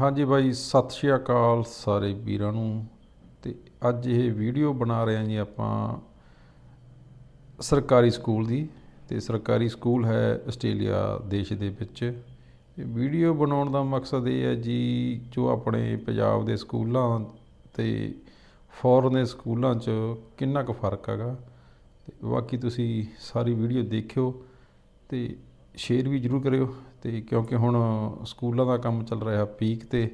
ਹਾਂਜੀ ਬਾਈ, ਸਤਿ ਸ਼੍ਰੀ ਅਕਾਲ ਸਾਰੇ ਵੀਰਾਂ ਨੂੰ। ਤੇ ਅੱਜ ਇਹ ਵੀਡੀਓ ਬਣਾ ਰਹੇ ਹਾਂ ਜੀ ਆਪਾਂ ਸਰਕਾਰੀ ਸਕੂਲ ਦੀ। ਤੇ ਸਰਕਾਰੀ ਸਕੂਲ ਹੈ ਆਸਟ੍ਰੇਲੀਆ ਦੇਸ਼ ਦੇ ਵਿੱਚ। ਇਹ ਵੀਡੀਓ ਬਣਾਉਣ ਦਾ ਮਕਸਦ ਇਹ ਹੈ ਜੀ, ਜੋ ਆਪਣੇ ਪੰਜਾਬ ਦੇ ਸਕੂਲਾਂ ਤੇ ਫੋਰਨ ਦੇ ਸਕੂਲਾਂ 'ਚ ਕਿੰਨਾ ਕੁ ਫ਼ਰਕ ਹੈਗਾ। ਤੇ ਬਾਕੀ ਤੁਸੀਂ ਸਾਰੀ ਵੀਡੀਓ ਦੇਖਿਓ। ਤੇ ਸ਼ੇਅਰ ਵੀ ਜ਼ਰੂਰ ਕਰਿਓ ਤੇ ਕਿਉਂਕਿ ਹੁਣ ਸਕੂਲਾਂ ਦਾ ਕੰਮ ਚੱਲ ਰਿਹਾ ਪੀਕ ਤੇ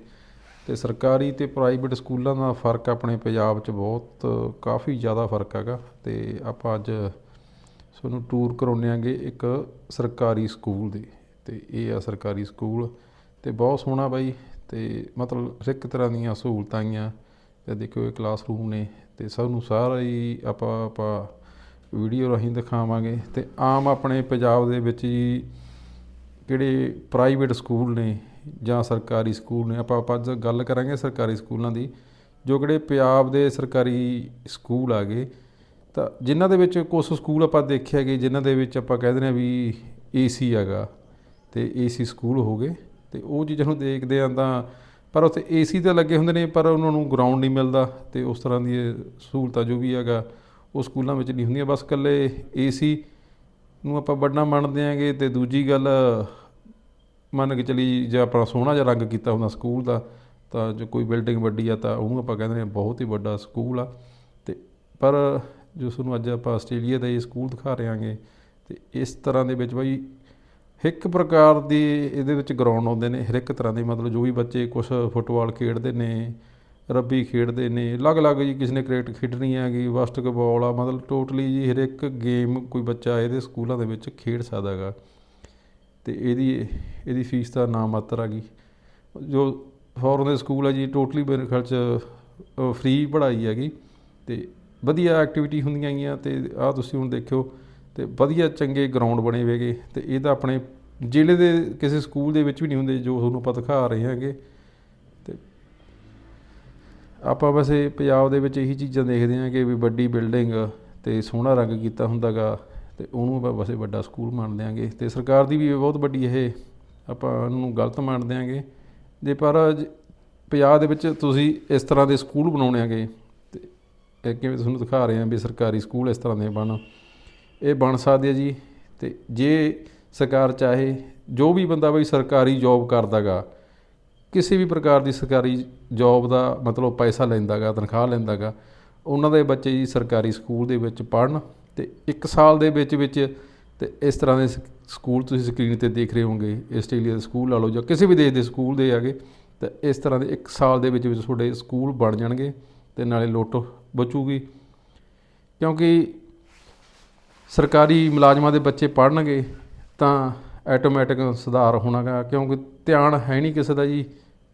ਤੇ ਸਰਕਾਰੀ ਤੇ ਪ੍ਰਾਈਵੇਟ ਸਕੂਲਾਂ ਦਾ ਫ਼ਰਕ ਆਪਣੇ ਪੰਜਾਬ 'ਚ ਬਹੁਤ ਕਾਫੀ ਜ਼ਿਆਦਾ ਫ਼ਰਕ ਹੈਗਾ ਤੇ ਆਪਾਂ ਅੱਜ ਤੁਹਾਨੂੰ ਟੂਰ ਕਰਾਉਂਦੇ ਆਂਗੇ ਇੱਕ ਸਰਕਾਰੀ ਸਕੂਲ ਦੇ, ਤੇ ਇਹ ਆ ਸਰਕਾਰੀ ਸਕੂਲ ਤੇ ਬਹੁਤ ਸੋਹਣਾ ਬਾਈ ਤੇ ਮਤਲਬ ਹਰ ਇੱਕ ਤਰ੍ਹਾਂ ਦੀਆਂ ਸਹੂਲਤਾਂ ਆਈਆਂ। ਤੇ ਦੇਖਿਓ ਇਹ ਕਲਾਸਰੂਮ ਨੇ ਤੇ ਸਭ ਨੂੰ ਸਾਰਾ ਹੀ ਆਪਾਂ ਆਪਾਂ ਵੀਡੀਓ ਰਾਹੀਂ ਦਿਖਾਵਾਂਗੇ ਤੇ ਆਮ ਆਪਣੇ ਪੰਜਾਬ ਦੇ ਵਿੱਚ ਜੀ ਕਿਹੜੇ ਪ੍ਰਾਈਵੇਟ ਸਕੂਲ ਨੇ ਜਾਂ ਸਰਕਾਰੀ ਸਕੂਲ ਨੇ, ਆਪਾਂ ਆਪਾਂ ਅੱਜ ਗੱਲ ਕਰਾਂਗੇ ਸਰਕਾਰੀ ਸਕੂਲਾਂ ਦੀ, ਜੋ ਕਿਹੜੇ ਪੰਜਾਬ ਦੇ ਸਰਕਾਰੀ ਸਕੂਲ ਆ ਗਏ ਤਾਂ ਜਿਨ੍ਹਾਂ ਦੇ ਵਿੱਚ ਕੁਝ ਸਕੂਲ ਆਪਾਂ ਦੇਖਿਆ ਕਿ ਜਿਨ੍ਹਾਂ ਦੇ ਵਿੱਚ ਆਪਾਂ ਕਹਿ ਦਿੰਦੇ ਆ ਵੀ ਏਸੀ ਹੈਗਾ ਤੇ ਏਸੀ ਸਕੂਲ ਹੋ ਗਏ ਤੇ ਉਹ ਚੀਜ਼ਾਂ ਨੂੰ ਦੇਖਦੇ ਆਂ ਤਾਂ ਪਰ ਉੱਥੇ ਏਸੀ ਤਾਂ ਲੱਗੇ ਹੁੰਦੇ ਨੇ ਪਰ ਉਹਨਾਂ ਨੂੰ ਗਰਾਊਂਡ ਨਹੀਂ ਮਿਲਦਾ ਤੇ ਉਸ ਤਰ੍ਹਾਂ ਦੀ ਸਹੂਲਤਾਂ ਜੋ ਵੀ ਹੈਗਾ ਉਹ ਸਕੂਲਾਂ ਵਿੱਚ ਨਹੀਂ ਹੁੰਦੀਆਂ, ਬਸ ਇਕੱਲੇ ਏਸੀ ਨੂੰ ਆਪਾਂ ਵੱਡਾ ਮੰਨਦੇ ਆਂਗੇ ਤੇ ਦੂਜੀ ਗੱਲ, ਮੰਨ ਕੇ ਚਲੀ ਜੇ ਆਪਣਾ ਸੋਹਣਾ ਜਿਹਾ ਰੰਗ ਕੀਤਾ ਹੁੰਦਾ ਸਕੂਲ ਦਾ, ਤਾਂ ਜੋ ਕੋਈ ਬਿਲਡਿੰਗ ਵੱਡੀ ਆ ਤਾਂ ਉਹਨੂੰ ਆਪਾਂ ਕਹਿੰਦੇ ਨੇ ਬਹੁਤ ਹੀ ਵੱਡਾ ਸਕੂਲ ਆ। ਤੇ ਪਰ ਜੋ ਤੁਹਾਨੂੰ ਅੱਜ ਆਪਾਂ ਆਸਟ੍ਰੇਲੀਆ ਦਾ ਇਹ ਸਕੂਲ ਦਿਖਾ ਰਹੇ ਆਂਗੇ ਤੇ ਇਸ ਤਰ੍ਹਾਂ ਦੇ ਵਿੱਚ ਬਾਈ ਇੱਕ ਪ੍ਰਕਾਰ ਦੀ ਇਹਦੇ ਵਿੱਚ ਗਰਾਊਂਡ ਆਉਂਦੇ ਨੇ ਹਰ ਇੱਕ ਤਰ੍ਹਾਂ ਦੇ ਮਤਲਬ ਜੋ ਵੀ ਬੱਚੇ ਕੁਝ ਫੁੱਟਬਾਲ ਖੇਡਦੇ ਨੇ ਰੱਬੀ ਖੇਡਦੇ ਨੇ। ਅਲੱਗ-ਅਲੱਗ ਜੀ ਕਿਸੇ ਨੇ ਕ੍ਰਿਕਟ ਖੇਡਣੀ ਹੈਗੀ ਬਾਸਕਟਬਾਲ ਆ, ਮਤਲਬ ਟੋਟਲੀ ਜੀ ਹਰ ਇੱਕ ਗੇਮ ਕੋਈ ਬੱਚਾ ਇਹਦੇ ਸਕੂਲਾਂ ਦੇ ਵਿੱਚ ਖੇਡ ਸਕਦਾ ਹੈਗਾ ਤੇ ਇਹਦੀ ਇਹਦੀ ਫੀਸ ਤਾਂ ਨਾ ਮਾਤਰ ਆ ਗਈ ਜੋ ਫੋਰਨ ਦੇ ਸਕੂਲ ਹੈ ਜੀ ਟੋਟਲੀ ਮੇਰੇ ਖਿਆਲ ਚ ਫ੍ਰੀ ਪੜ੍ਹਾਈ ਹੈਗੀ। ਤੇ ਵਧੀਆ ਐਕਟੀਵਿਟੀ ਹੁੰਦੀਆਂ ਹੈਗੀਆਂ ਤੇ ਆਹ ਤੁਸੀਂ ਹੁਣ ਦੇਖਿਓ ਤੇ ਵਧੀਆ ਚੰਗੇ ਗਰਾਊਂਡ ਬਣੇ ਹੋਏਗੇ ਤੇ ਤਾਂ ਆਪਣੇ ਜ਼ਿਲ੍ਹੇ ਦੇ ਕਿਸੇ ਸਕੂਲ ਦੇ ਵਿੱਚ ਵੀ ਨਹੀਂ ਹੁੰਦੇ ਜੋ ਤੁਹਾਨੂੰ ਆਪਾਂ ਦਿਖਾ ਰਹੇ ਹਾਂਗੇ। ਆਪਾਂ ਵੈਸੇ ਪੰਜਾਬ ਦੇ ਵਿੱਚ ਇਹੀ ਚੀਜ਼ਾਂ ਦੇਖਦੇ ਹਾਂ ਕਿ ਵੀ ਵੱਡੀ ਬਿਲਡਿੰਗ ਤੇ ਸੋਹਣਾ ਰੰਗ ਕੀਤਾ ਹੁੰਦਾਗਾ ਤੇ ਉਹਨੂੰ ਆਪਾਂ ਵੈਸੇ ਵੱਡਾ ਸਕੂਲ ਮੰਨ ਦਿਆਂਗੇ ਤੇ ਸਰਕਾਰ ਦੀ ਵੀ ਬਹੁਤ ਵੱਡੀ ਇਹ ਆਪਾਂ ਉਹਨੂੰ ਗਲਤ ਮੰਨ ਦਿਆਂਗੇ ਜੇ ਪਰ ਜ- ਪੰਜਾਬ ਦੇ ਵਿੱਚ ਤੁਸੀਂ ਇਸ ਤਰ੍ਹਾਂ ਦੇ ਸਕੂਲ ਬਣਾਉਣੇ ਆਗੇ ਤੇ ਇਹ ਕਿਵੇਂ ਤੁਹਾਨੂੰ ਦਿਖਾ ਰਹੇ ਹਾਂ ਵੀ ਸਰਕਾਰੀ ਸਕੂਲ ਇਸ ਤਰ੍ਹਾਂ ਦੇ ਬਣ, ਇਹ ਬਣ ਸਕਦੇ ਆ ਜੀ ਤੇ ਜੇ ਸਰਕਾਰ ਚਾਹੇ ਜੋ ਵੀ ਬੰਦਾ ਬਈ ਸਰਕਾਰੀ ਜੌਬ ਕਰਦਾਗਾ ਕਿਸੇ ਵੀ ਪ੍ਰਕਾਰ ਦੀ ਸਰਕਾਰੀ ਜੌਬ ਦਾ ਮਤਲਬ ਪੈਸਾ ਲੈਂਦਾਗਾ, ਤਨਖਾਹ ਲੈਂਦਾਗਾ, ਉਹਨਾਂ ਦੇ ਬੱਚੇ ਜੀ ਸਰਕਾਰੀ ਸਕੂਲ ਦੇ ਵਿੱਚ ਪੜਨ ਤੇ 1 ਸਾਲ ਦੇ ਵਿੱਚ ਵਿੱਚ ਤੇ ਇਸ ਤਰ੍ਹਾਂ ਦੇ ਸਕੂਲ ਤੁਸੀਂ ਸਕਰੀਨ ਤੇ ਦੇਖ ਰਹੇ ਹੋਗੇ ਆਸਟ੍ਰੇਲੀਆ ਦੇ ਸਕੂਲ ਲਾ ਲਓ ਜਾਂ ਕਿਸੇ ਵੀ ਦੇਸ਼ ਦੇ ਸਕੂਲ ਦੇ ਆਗੇ, ਤੇ ਇਸ ਤਰ੍ਹਾਂ ਦੇ 1 ਸਾਲ ਦੇ ਵਿੱਚ ਵਿੱਚ ਤੁਹਾਡੇ ਸਕੂਲ ਬਣ ਜਾਣਗੇ ਤੇ ਨਾਲੇ ਲੁੱਟ ਬਚੂਗੀ। ਕਿਉਂਕਿ ਸਰਕਾਰੀ ਮੁਲਾਜ਼ਮਾਂ ਦੇ ਬੱਚੇ ਪੜ੍ਹਨਗੇ ਤਾਂ ਆਟੋਮੈਟਿਕ ਸੁਧਾਰ ਹੋਣਾਗਾ, ਕਿਉਂਕਿ ਧਿਆਨ ਹੈ ਨਹੀਂ ਕਿਸੇ ਦਾ ਜੀ,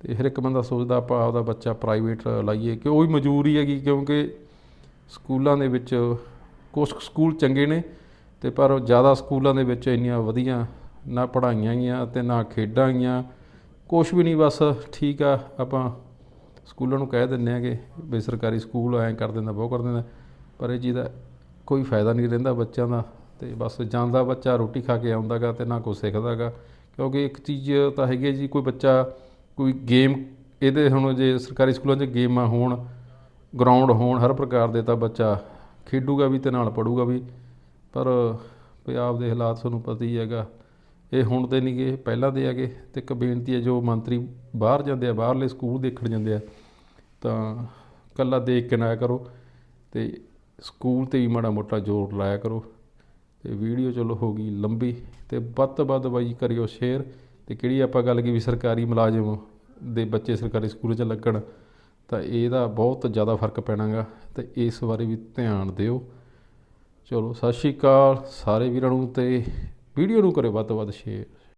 ਤੇ ਹਰ ਇੱਕ ਬੰਦਾ ਸੋਚਦਾ ਆਪਾਂ ਆਪਦਾ ਬੱਚਾ ਪ੍ਰਾਈਵੇਟ ਲਾਈਏ, ਕਿ ਉਹ ਵੀ ਮਜਬੂਰੀ ਹੈਗੀ, ਕਿਉਂਕਿ ਸਕੂਲਾਂ ਦੇ ਵਿੱਚ ਕੁਝ ਸਕੂਲ ਚੰਗੇ ਨੇ, ਤੇ ਪਰ ਜ਼ਿਆਦਾ ਸਕੂਲਾਂ ਦੇ ਵਿੱਚ ਇੰਨੀਆਂ ਵਧੀਆ ਨਾ ਪੜ੍ਹਾਈਆਂ ਗਈਆਂ ਤੇ ਨਾ ਖੇਡਾਂ ਗਈਆਂ ਕੁਝ ਵੀ ਨਹੀਂ, ਬਸ ਠੀਕ ਆ, ਆਪਾਂ ਸਕੂਲਾਂ ਨੂੰ ਕਹਿ ਦਿੰਦੇ ਆਗੇ ਵੀ ਸਰਕਾਰੀ ਸਕੂਲ ਐਂ ਕਰ ਦਿੰਦਾ ਬਹੁਤ ਕਰ ਦਿੰਦਾ, ਪਰ ਇਹ ਚੀਜ਼ ਦਾ ਕੋਈ ਫਾਇਦਾ ਨਹੀਂ ਰਹਿੰਦਾ ਬੱਚਿਆਂ ਦਾ। ਤੇ ਬਸ ਜਾਂਦਾ ਬੱਚਾ ਰੋਟੀ ਖਾ ਕੇ ਆਉਂਦਾਗਾ ਤੇ ਨਾ ਕੁਛ ਸਿੱਖਦਾਗਾ ਕਿਉਂਕਿ ਇੱਕ ਚੀਜ਼ ਤਾਂ ਹੈਗੀ ਹੈ ਜੀ, ਕੋਈ ਬੱਚਾ, ਕੋਈ ਗੇਮ, ਇਹਦੇ ਹੁਣ ਜੇ ਸਰਕਾਰੀ ਸਕੂਲਾਂ 'ਚ ਗੇਮਾਂ ਹੋਣ, ਗਰਾਊਂਡ ਹੋਣ, ਹਰ ਪ੍ਰਕਾਰ ਦੇ ਤਾਂ ਬੱਚਾ ਖੇਡੂਗਾ ਵੀ ਤੇ ਨਾਲ ਪੜੂਗਾ ਵੀ। ਪਰ ਪੰਜਾਬ ਦੇ ਹਾਲਾਤ ਤੁਹਾਨੂੰ ਪਤਾ ਹੀ ਹੈਗਾ, ਇਹ ਹੁਣ ਦੇ ਨਹੀਂ ਗੇ ਪਹਿਲਾਂ ਦੇ ਹੈਗੇ। ਤੇ ਇੱਕ ਬੇਨਤੀ ਹੈ ਜੋ ਮੰਤਰੀ ਬਾਹਰ ਜਾਂਦੇ ਆ, ਬਾਹਰਲੇ ਸਕੂਲ ਦੇਖਣ ਜਾਂਦੇ ਆ, ਤਾਂ ਕੱਲਾ ਦੇਖ ਕੇ ਨਾ ਆਇਆ ਕਰੋ। ਤੇ ਸਕੂਲ ਤੇ ਵੀ ਮਾੜਾ ਮੋਟਾ ਜ਼ੋਰ ਲਾਇਆ ਕਰੋ। ਤੇ ਵੀਡੀਓ ਚਲੋ ਹੋ ਗਈ ਲੰਬੀ ਤੇ ਵੱਧ ਤੋਂ ਵੱਧ ਬਾਈ ਕਰਿਓ ਸ਼ੇਅਰ ਤੇ ਕਿਹੜੀ ਆਪਾਂ ਗੱਲ ਕੀ ਵੀ ਸਰਕਾਰੀ ਮੁਲਾਜ਼ਮ ਦੇ ਬੱਚੇ ਸਰਕਾਰੀ ਸਕੂਲ 'ਚ ਲੱਗਣ, ਤਾਂ ਇਹਦਾ ਬਹੁਤ ਜ਼ਿਆਦਾ ਫ਼ਰਕ ਪੈਣਾਗਾ ਤੇ ਇਸ ਬਾਰੇ ਵੀ ਧਿਆਨ ਦਿਓ। ਚਲੋ, ਸਤਿ ਸ਼੍ਰੀ ਅਕਾਲ ਸਾਰੇ ਵੀਰਾਂ ਨੂੰ ਤੇ ਵੀਡੀਓ ਨੂੰ ਕਰਿਓ ਵੱਧ ਤੋਂ ਵੱਧ ਸ਼ੇਅਰ